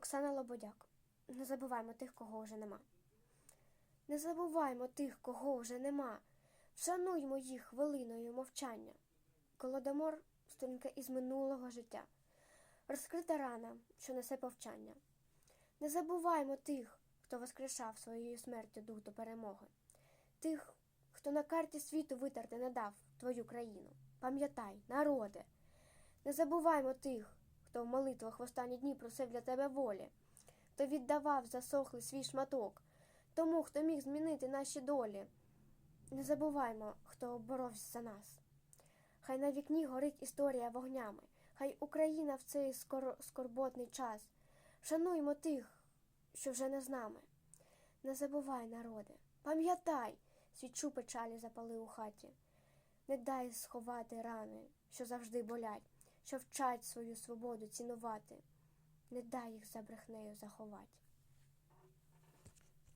Оксана Лободяк. Не забуваймо тих, кого вже нема. Не забуваймо тих, кого вже нема. Вшануймо їх хвилиною мовчання. Колодомор сторінка із минулого життя. Розкрита рана, що несе повчання. Не забуваймо тих, хто воскрешав своєю смертю дух до перемоги. Тих, хто на карті світу витерти не дав твою країну. Пам'ятай, народе. Не забуваймо тих, хто в молитвах в останні дні просив для тебе волі, хто віддавав засохлий свій шматок, тому, хто міг змінити наші долі. Не забуваймо, хто боровся за нас. Хай на вікні горить історія вогнями, хай Україна в цей скор... скорботний час. Шануймо тих, що вже не з нами. Не забувай, народе, пам'ятай, свічу печалі запали у хаті. Не дай сховати рани, що завжди болять, що вчать свою свободу цінувати. Не дай їх за брехнею заховать.